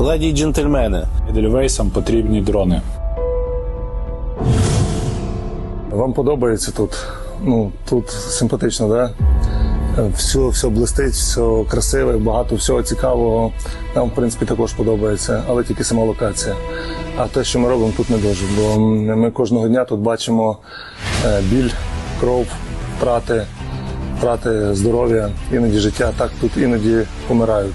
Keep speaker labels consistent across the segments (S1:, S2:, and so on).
S1: Леді й джентльмени,
S2: Едельвейсам потрібні дрони.
S3: Вам подобається тут? Ну, тут симпатично, да? Все, все блистить, все красиве, багато всього цікавого. Нам, в принципі, також подобається, але тільки сама локація. А те, що ми робимо, тут не дуже. Бо ми кожного дня тут бачимо е, біль, кров, втрати, втрати здоров'я, іноді життя. Так тут іноді помирають.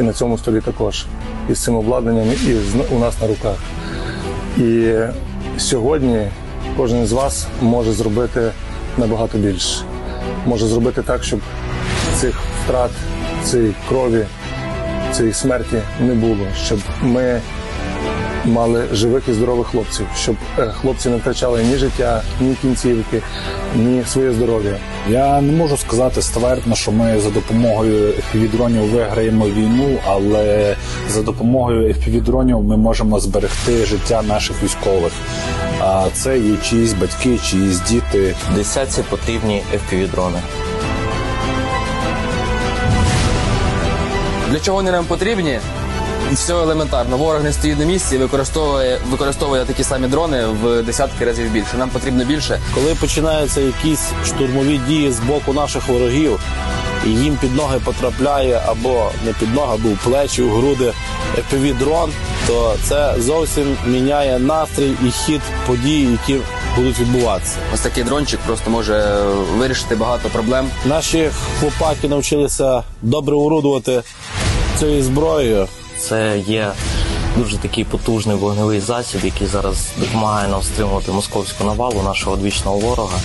S3: І на цьому столі також. І з цим обладнанням, і у нас на руках. І сьогодні кожен з вас може зробити набагато більше. Може зробити так, щоб цих втрат, цієї крові, цієї смерті не було, щоб ми мали живих і здорових хлопців, щоб е, хлопці не втрачали ні життя, ні кінцівки, ні своє здоров'я.
S2: Я не можу сказати ствердно, що ми за допомогою FPV-дронів виграємо війну, але за допомогою FPV-дронів ми можемо зберегти життя наших військових. А це є чиїсь батьки, чиїсь діти.
S4: Десятці потрібні FPV-дрони.
S5: Для чого вони нам потрібні? Все елементарно. Ворог не стоїть на місці і використовує, використовує такі самі дрони в десятки разів більше. Нам потрібно більше.
S1: коли починаються якісь штурмові дії з боку наших ворогів, і їм під ноги потрапляє або не під ноги, або в плечі, в груди FPV-дрон, то це зовсім міняє настрій і хід подій, які будуть відбуватися.
S5: Ось такий дрончик просто може вирішити багато проблем.
S1: Наші хлопаки навчилися добре орудувати цією зброєю.
S4: Це є дуже такий потужний вогневий засіб, який зараз допомагає нам стримувати московську навалу нашого одвічного ворога.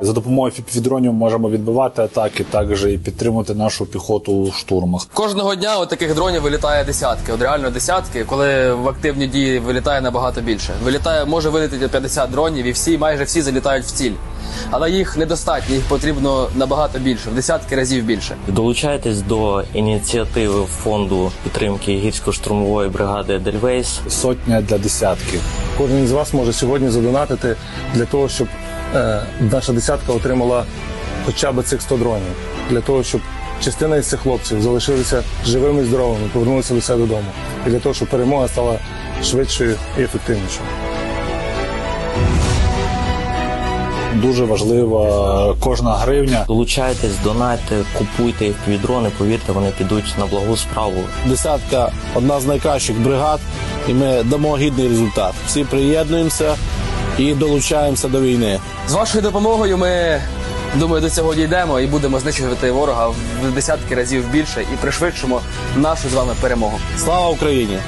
S2: За допомогою FPV-дронів можемо відбивати атаки, також і підтримувати нашу піхоту у штурмах.
S5: Кожного дня от таких дронів вилітає десятки. От реально десятки, коли в активні дії вилітає набагато більше. Вилітає, може вилетіти 50 дронів, і всі, майже всі залітають в ціль. Але їх недостатньо, їх потрібно набагато більше, в десятки разів більше.
S4: Долучайтесь до ініціативи фонду підтримки гірсько-штурмової бригади Едельвейс.
S2: Сотня для десятків.
S3: Кожен з вас може сьогодні задонатити для того, щоб наша десятка отримала хоча б цих 100 дронів. Для того, щоб частина із цих хлопців залишилися живими і здоровими, повернулися до себе додому. І для того, щоб перемога стала швидшою і ефективнішою.
S2: Дуже важлива кожна гривня.
S4: Долучайтесь, донайте, купуйте FPV-дрони, повірте, вони підуть на благу справу.
S1: Десятка одна з найкращих бригад, і ми дамо гідний результат. Всі приєднуємося і долучаємося до війни.
S5: З вашою допомогою ми, думаю, до цього дійдемо і будемо знищувати ворога в десятки разів більше і пришвидшимо нашу з вами перемогу.
S1: Слава Україні!